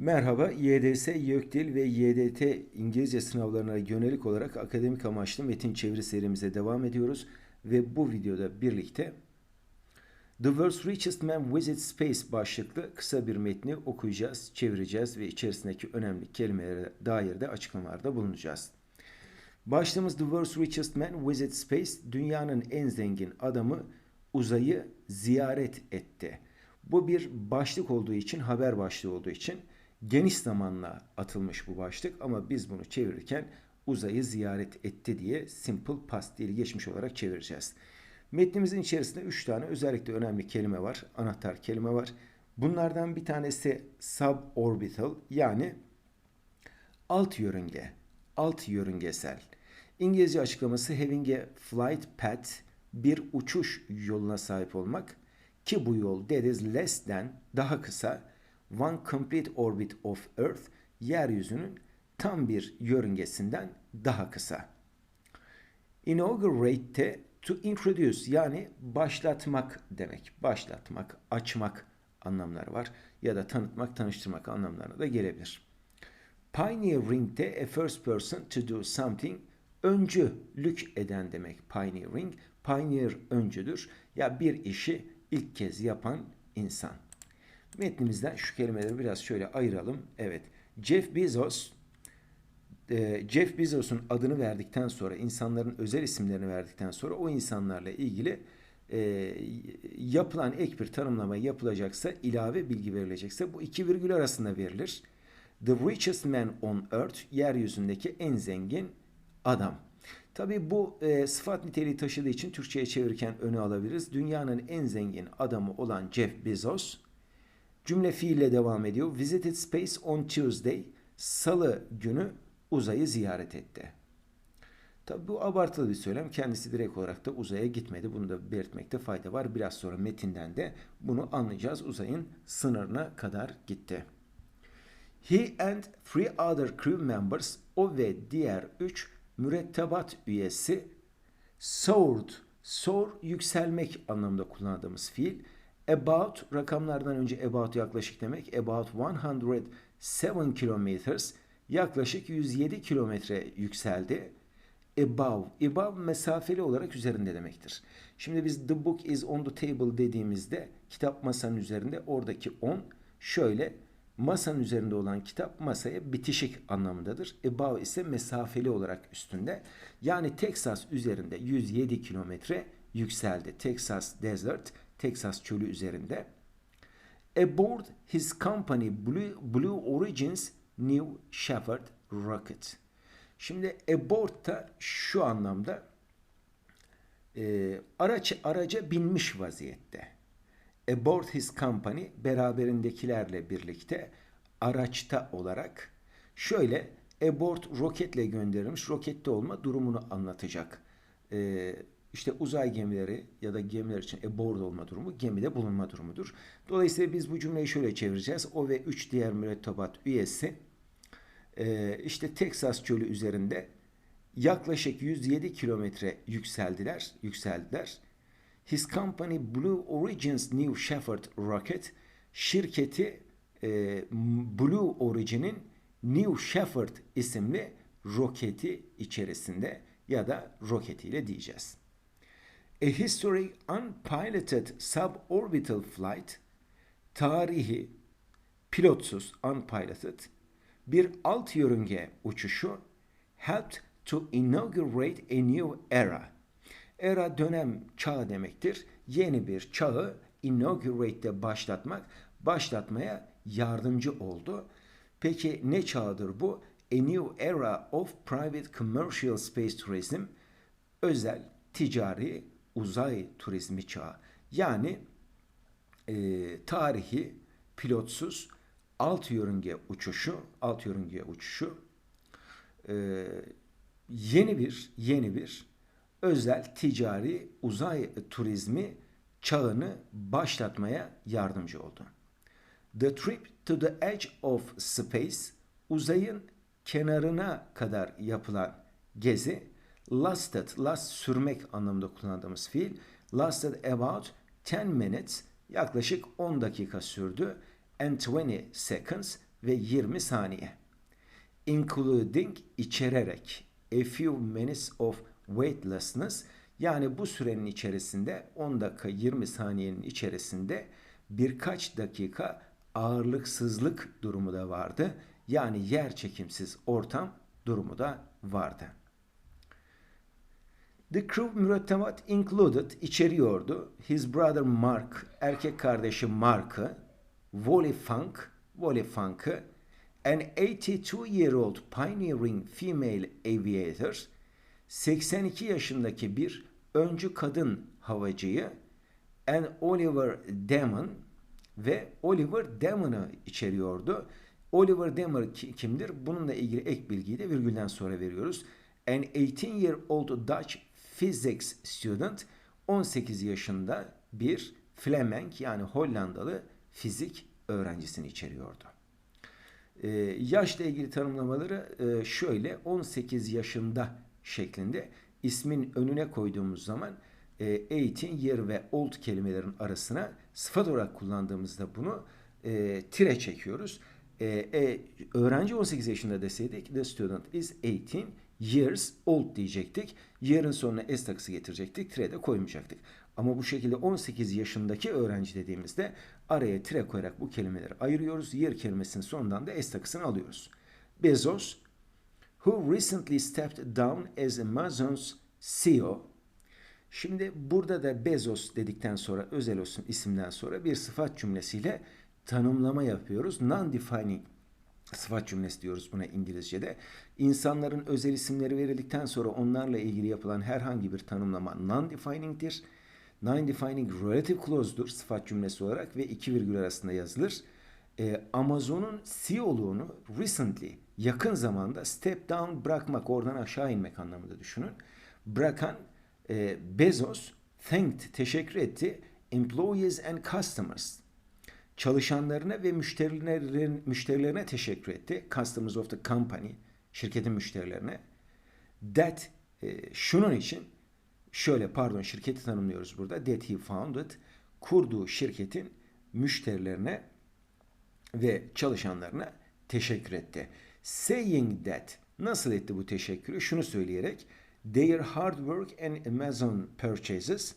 Merhaba, YDS, YÖKDİL ve YDT İngilizce sınavlarına yönelik olarak akademik amaçlı metin çeviri serimize devam ediyoruz. Ve bu videoda birlikte The World's Richest Man Visits Space başlıklı kısa bir metni okuyacağız, çevireceğiz ve içerisindeki önemli kelimelere dair de açıklamalarda bulunacağız. Başlığımız The World's Richest Man Visits Space, dünyanın en zengin adamı uzayı ziyaret etti. Bu bir başlık olduğu için, haber başlığı olduğu için geniş zamanla atılmış bu başlık ama biz bunu çevirirken uzayı ziyaret etti diye simple past dili geçmiş olarak çevireceğiz. Metnimizin içerisinde 3 tane özellikle önemli kelime var, anahtar kelime var. Bunlardan bir tanesi suborbital yani alt yörünge, alt yörüngesel. İngilizce açıklaması having a flight path bir uçuş yoluna sahip olmak ki bu yol that is less than daha kısa one complete orbit of Earth yeryüzünün tam bir yörüngesinden daha kısa. Inaugurate to introduce yani başlatmak demek. Başlatmak, açmak anlamları var ya da tanıtmak, tanıştırmak anlamlarına da gelebilir. Pioneering de a first person to do something öncülük eden demek pioneering. Pioneer öncüdür. Ya bir işi ilk kez yapan insan. Metnimizden şu kelimeleri biraz şöyle ayıralım. Evet. Jeff Bezos e, Jeff Bezos'un adını verdikten sonra, insanların özel isimlerini verdikten sonra o insanlarla ilgili e, yapılan ek bir tanımlama yapılacaksa, ilave bilgi verilecekse bu iki virgül arasında verilir. The richest man on earth, yeryüzündeki en zengin adam. Tabi bu e, sıfat niteliği taşıdığı için Türkçe'ye çevirirken öne alabiliriz. Dünyanın en zengin adamı olan Jeff Bezos, cümle fiille devam ediyor. Visited space on Tuesday, salı günü uzayı ziyaret etti. Tabi bu abartılı bir söylem. Kendisi direkt olarak da uzaya gitmedi. Bunu da belirtmekte fayda var. Biraz sonra metinden de bunu anlayacağız. Uzayın sınırına kadar gitti. He and three other crew members, o ve diğer üç mürettebat üyesi soared, soar yükselmek anlamında kullandığımız fiil. About rakamlardan önce about yaklaşık demek. About 107 kilometers yaklaşık 107 kilometre yükseldi. Above, above mesafeli olarak üzerinde demektir. Şimdi biz the book is on the table dediğimizde kitap masanın üzerinde oradaki on şöyle masanın üzerinde olan kitap masaya bitişik anlamındadır. Above ise mesafeli olarak üstünde. Yani Texas üzerinde 107 kilometre yükseldi. Texas Desert, Texas çölü üzerinde. Aboard his company Blue, Blue Origins New Shepard Rocket. Şimdi aboard da şu anlamda e, araç araca binmiş vaziyette. Aboard his company beraberindekilerle birlikte araçta olarak şöyle aboard roketle gönderilmiş rokette olma durumunu anlatacak. E, işte uzay gemileri ya da gemiler için aboard olma durumu gemide bulunma durumudur. Dolayısıyla biz bu cümleyi şöyle çevireceğiz. O ve üç diğer mürettebat üyesi e, işte Texas çölü üzerinde yaklaşık 107 kilometre yükseldiler, yükseldiler. His company Blue Origin's New Shepard Rocket şirketi e, Blue Origin'in New Shepard isimli roketi içerisinde ya da roketiyle diyeceğiz. A historic unpiloted suborbital flight tarihi pilotsuz unpiloted bir alt yörünge uçuşu helped to inaugurate a new era. Era dönem çağ demektir. Yeni bir çağı inaugurate'de başlatmak, başlatmaya yardımcı oldu. Peki ne çağıdır bu? A new era of private commercial space tourism, özel ticari uzay turizmi çağı. Yani e, tarihi pilotsuz alt yörünge uçuşu, alt yörünge uçuşu e, yeni bir yeni bir özel ticari uzay turizmi çağını başlatmaya yardımcı oldu. The trip to the edge of space uzayın kenarına kadar yapılan gezi lasted, last sürmek anlamında kullandığımız fiil lasted about 10 minutes yaklaşık 10 dakika sürdü and 20 seconds ve 20 saniye. Including içererek a few minutes of weightlessness yani bu sürenin içerisinde 10 dakika 20 saniyenin içerisinde birkaç dakika ağırlıksızlık durumu da vardı. Yani yer çekimsiz ortam durumu da vardı. The crew mürettebat included içeriyordu. His brother Mark, erkek kardeşi Mark'ı, Wally Funk, Wally Funk'ı, an 82-year-old pioneering female aviator, 82 yaşındaki bir öncü kadın havacıyı, and Oliver Damon ve Oliver Damon'ı içeriyordu. Oliver Damon kimdir? Bununla ilgili ek bilgiyi de virgülden sonra veriyoruz. An 18-year-old Dutch physics student 18 yaşında bir Fleming yani Hollandalı fizik öğrencisini içeriyordu. Ee, yaşla ilgili tanımlamaları e, şöyle 18 yaşında şeklinde ismin önüne koyduğumuz zaman e, 18, year ve old kelimelerin arasına sıfat olarak kullandığımızda bunu e, tire çekiyoruz. E, e, öğrenci 18 yaşında deseydik the student is 18 years old diyecektik. Year'ın sonuna s takısı getirecektik. Tire de koymayacaktık. Ama bu şekilde 18 yaşındaki öğrenci dediğimizde araya tire koyarak bu kelimeleri ayırıyoruz. Year kelimesinin sonundan da s takısını alıyoruz. Bezos, who recently stepped down as Amazon's CEO. Şimdi burada da Bezos dedikten sonra özel isimden sonra bir sıfat cümlesiyle tanımlama yapıyoruz. Non-defining sıfat cümlesi diyoruz buna İngilizce'de. İnsanların özel isimleri verildikten sonra onlarla ilgili yapılan herhangi bir tanımlama non-defining'dir. Non-defining relative clause'dur sıfat cümlesi olarak ve iki virgül arasında yazılır. Ee, Amazon'un CEO'luğunu recently, yakın zamanda step down bırakmak, oradan aşağı inmek anlamında düşünün. Bırakan e, Bezos thanked, teşekkür etti employees and customers çalışanlarına ve müşterilerine, müşterilerine teşekkür etti. Customers of the company, şirketin müşterilerine. That, e, şunun için, şöyle pardon şirketi tanımlıyoruz burada. That he founded, kurduğu şirketin müşterilerine ve çalışanlarına teşekkür etti. Saying that, nasıl etti bu teşekkürü? Şunu söyleyerek, their hard work and Amazon purchases,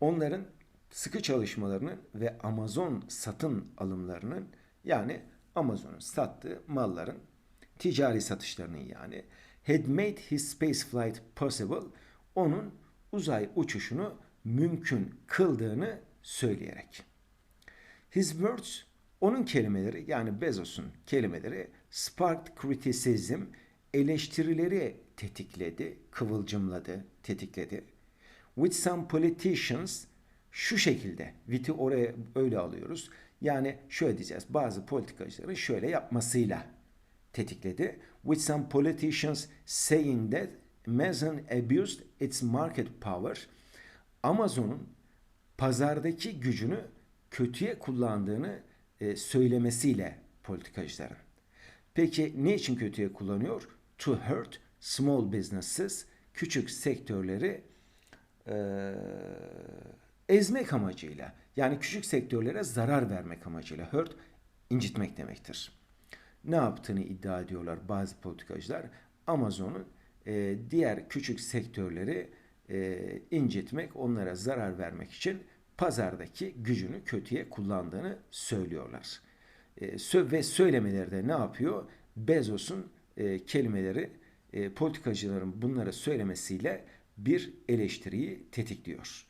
onların sıkı çalışmalarının ve Amazon satın alımlarının yani Amazon'un sattığı malların ticari satışlarının yani had made his space flight possible onun uzay uçuşunu mümkün kıldığını söyleyerek. His words onun kelimeleri yani Bezos'un kelimeleri sparked criticism eleştirileri tetikledi, kıvılcımladı, tetikledi. With some politicians şu şekilde viti oraya öyle alıyoruz. Yani şöyle diyeceğiz. Bazı politikacıların şöyle yapmasıyla tetikledi. With some politicians saying that Amazon abused its market power. Amazon'un pazardaki gücünü kötüye kullandığını e, söylemesiyle politikacıların. Peki ne için kötüye kullanıyor? To hurt small businesses, küçük sektörleri e, ezmek amacıyla yani küçük sektörlere zarar vermek amacıyla hurt incitmek demektir. Ne yaptığını iddia ediyorlar bazı politikacılar. Amazon'un e, diğer küçük sektörleri e, incitmek, onlara zarar vermek için pazardaki gücünü kötüye kullandığını söylüyorlar. E, ve söylemeleri de ne yapıyor? Bezos'un e, kelimeleri e, politikacıların bunlara söylemesiyle bir eleştiriyi tetikliyor.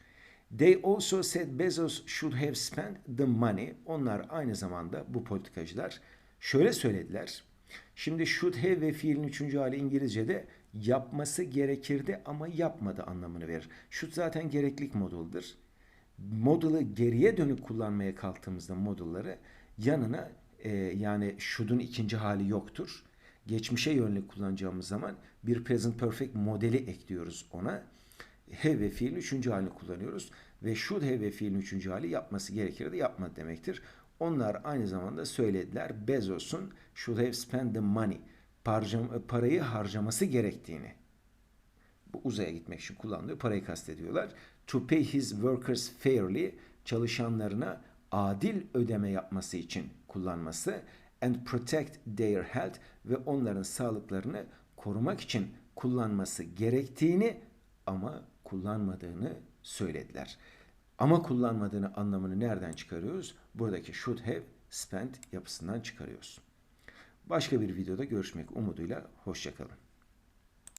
They also said Bezos should have spent the money. Onlar aynı zamanda bu politikacılar şöyle söylediler. Şimdi should have ve fiilin üçüncü hali İngilizce'de yapması gerekirdi ama yapmadı anlamını verir. Should zaten gereklilik moduldur. Modulu geriye dönük kullanmaya kalktığımızda modulları yanına e, yani should'un ikinci hali yoktur. Geçmişe yönelik kullanacağımız zaman bir present perfect modeli ekliyoruz ona have ve fiilin üçüncü halini kullanıyoruz. Ve should have ve fiilin üçüncü hali yapması gerekirdi yapmadı demektir. Onlar aynı zamanda söylediler Bezos'un should have spent the money parayı harcaması gerektiğini. Bu uzaya gitmek için kullandığı parayı kastediyorlar. To pay his workers fairly çalışanlarına adil ödeme yapması için kullanması and protect their health ve onların sağlıklarını korumak için kullanması gerektiğini ama kullanmadığını söylediler. Ama kullanmadığını anlamını nereden çıkarıyoruz? Buradaki should have spent yapısından çıkarıyoruz. Başka bir videoda görüşmek umuduyla hoşçakalın.